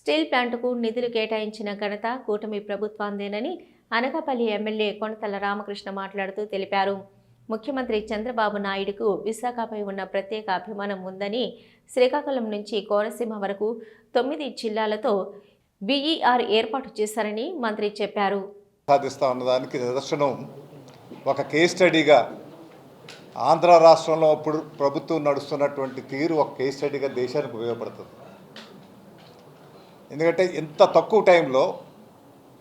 Steel ప్లాంటుకు నిధులు కేటాయించిన ఘనత కూటమి ప్రభుత్వాందేనని అనకాపల్లి ఎమ్మెల్యే కొనతల రామకృష్ణ మాట్లాడుతూ తెలిపారు. ముఖ్యమంత్రి చంద్రబాబు నాయుడుకు విశాఖపై ఉన్న ప్రత్యేక అభిమానం ఉందని శ్రీకాకుళం నుంచి కోనసీమ వరకు తొమ్మిది జిల్లాలతో బీఈఆర్ ఏర్పాటు చేశారని మంత్రి చెప్పారు. సాధిస్తా ఉన్నదానికి నిదర్శనం ఒక కేస్ స్టడీగా ఆంధ్ర రాష్ట్రంలో అప్పుడు ప్రభుత్వం నడుస్తున్నటువంటి తీరు ఒక కేస్ స్టడీగా దేశానికి ఉపయోగపడుతుంది. ఎందుకంటే ఇంత తక్కువ టైంలో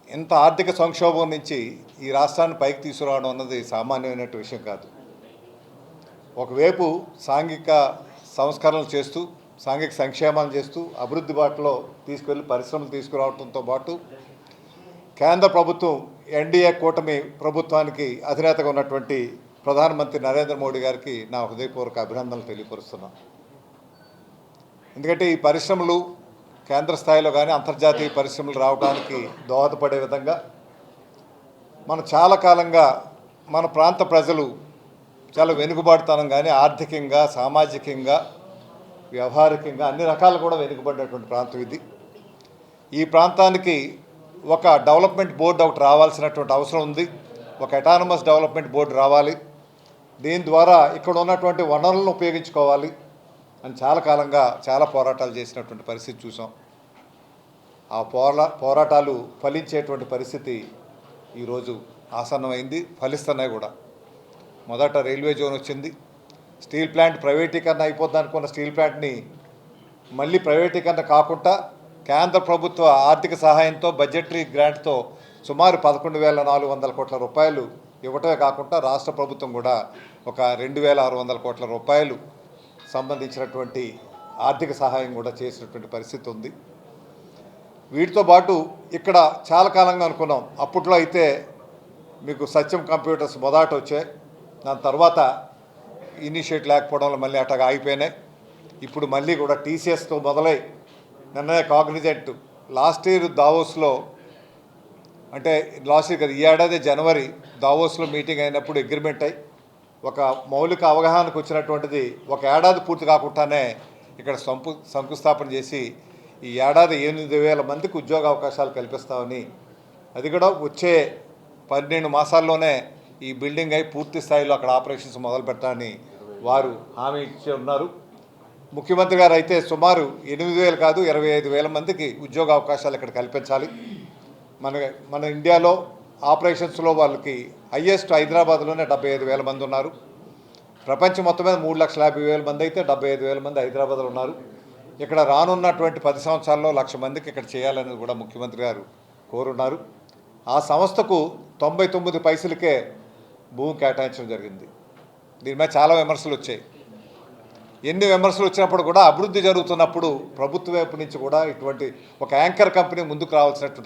ఇంత ఆర్థిక సంక్షోభం నుంచి ఈ రాష్ట్రాన్ని పైకి తీసుకురావడం అన్నది సామాన్యమైన విషయం కాదు. ఒకవైపు సాంఘిక సంస్కరణలు చేస్తూ సాంఘిక సంక్షేమాలు చేస్తూ అభివృద్ధి బాటలో తీసుకెళ్ళి పరిశ్రమలు తీసుకురావడంతో పాటు కేంద్ర ప్రభుత్వం ఎన్డీఏ కూటమి ప్రభుత్వానికి అధినేతగా ఉన్నటువంటి ప్రధానమంత్రి నరేంద్ర మోడీ గారికి నా హృదయపూర్వక అభినందనలు తెలియపరుస్తున్నాను. ఎందుకంటే ఈ పరిశ్రమలు కేంద్ర స్థాయిలో కానీ అంతర్జాతీయ పరిశ్రమలు రావడానికి దోహదపడే విధంగా మనం చాలా కాలంగా మన ప్రాంత ప్రజలు చాలా వెనుకబాటుతనం కానీ ఆర్థికంగా సామాజికంగా వ్యవహారికంగా అన్ని రకాలు కూడా వెనుకబడినటువంటి ప్రాంతం ఇది. ఈ ప్రాంతానికి ఒక డెవలప్మెంట్ బోర్డు ఒకటి రావాల్సినటువంటి అవసరం ఉంది. ఒక అటానమస్ డెవలప్మెంట్ బోర్డు రావాలి. దీని ద్వారా ఇక్కడ ఉన్నటువంటి వనరులను ఉపయోగించుకోవాలి. అని చాలా కాలంగా చాలా పోరాటాలు చేసినటువంటి పరిస్థితి చూసాం. ఆ పోరా పోరాటాలు ఫలించేటువంటి పరిస్థితి ఈరోజు ఆసన్నమైంది ఫలిస్తున్నాయి కూడా. మొదట రైల్వే జోన్ వచ్చింది. స్టీల్ ప్లాంట్ ప్రైవేటీకరణ అయిపోద్ది అనుకున్న స్టీల్ ప్లాంట్ని మళ్ళీ ప్రైవేటీకరణ కాకుండా కేంద్ర ప్రభుత్వ ఆర్థిక సహాయంతో బడ్జెటరీ గ్రాంట్తో సుమారు పదకొండు వేల నాలుగు వందల కోట్ల రూపాయలు ఇవ్వటమే కాకుండా రాష్ట్ర ప్రభుత్వం కూడా ఒక రెండు వేల ఆరు వందల కోట్ల రూపాయలు సంబంధించినటువంటి ఆర్థిక సహాయం కూడా చేసినటువంటి పరిస్థితి ఉంది. వీటితో పాటు ఇక్కడ చాలా కాలంగా అనుకున్నాం. అప్పట్లో అయితే మీకు సత్యం కంప్యూటర్స్ మొదట వచ్చాయి. దాని తర్వాత ఇనిషియేట్ లేకపోవడం వల్ల మళ్ళీ అట్టగా ఆగిపోయినాయి. ఇప్పుడు మళ్ళీ కూడా టీసీఎస్తో మొదలై నిన్ననే కాగ్నిజెంట్ లాస్ట్ ఇయర్ దావోస్లో అంటే లాస్ట్ ఇయర్ కదా ఈ ఏడాది జనవరి దావోస్లో మీటింగ్ అయినప్పుడు అగ్రిమెంట్ అయ్యి ఒక మౌలిక అవగాహనకు వచ్చినటువంటిది ఒక ఏడాది పూర్తి కాకుండానే ఇక్కడ సంపు శంకుస్థాపన చేసి ఈ ఏడాది ఎనిమిది వేల మందికి ఉద్యోగ అవకాశాలు కల్పిస్తామని. అది కూడా వచ్చే పన్నెండు మాసాల్లోనే ఈ బిల్డింగ్ అయి పూర్తి స్థాయిలో అక్కడ ఆపరేషన్స్ మొదలు పెట్టాలని వారు హామీ ఇచ్చి ఉన్నారు. ముఖ్యమంత్రి గారు అయితే సుమారు ఎనిమిది వేలు కాదు ఇరవై ఐదు వేల మందికి ఉద్యోగ అవకాశాలు ఇక్కడ కల్పించాలి. మన మన ఇండియాలో ఆపరేషన్స్లో వాళ్ళకి హయ్యెస్ట్ హైదరాబాద్లోనే డెబ్బై ఐదు వేల మంది ఉన్నారు. ప్రపంచం మొత్తం మీద మూడు లక్షల యాభై వేల మంది అయితే డెబ్బై ఐదు వేల మంది హైదరాబాద్లో ఉన్నారు. ఇక్కడ రానున్నటువంటి పది సంవత్సరాల్లో లక్ష మందికి ఇక్కడ చేయాలని కూడా ముఖ్యమంత్రి గారు కోరున్నారు. ఆ సంస్థకు తొంభై తొమ్మిది పైసలకే భూమి కేటాయించడం జరిగింది. దీని మీద చాలా విమర్శలు వచ్చాయి. ఎన్ని విమర్శలు వచ్చినప్పుడు కూడా అభివృద్ధి జరుగుతున్నప్పుడు ప్రభుత్వ వైపు నుంచి కూడా ఇటువంటి ఒక యాంకర్ కంపెనీ ముందుకు రావాల్సినటువంటి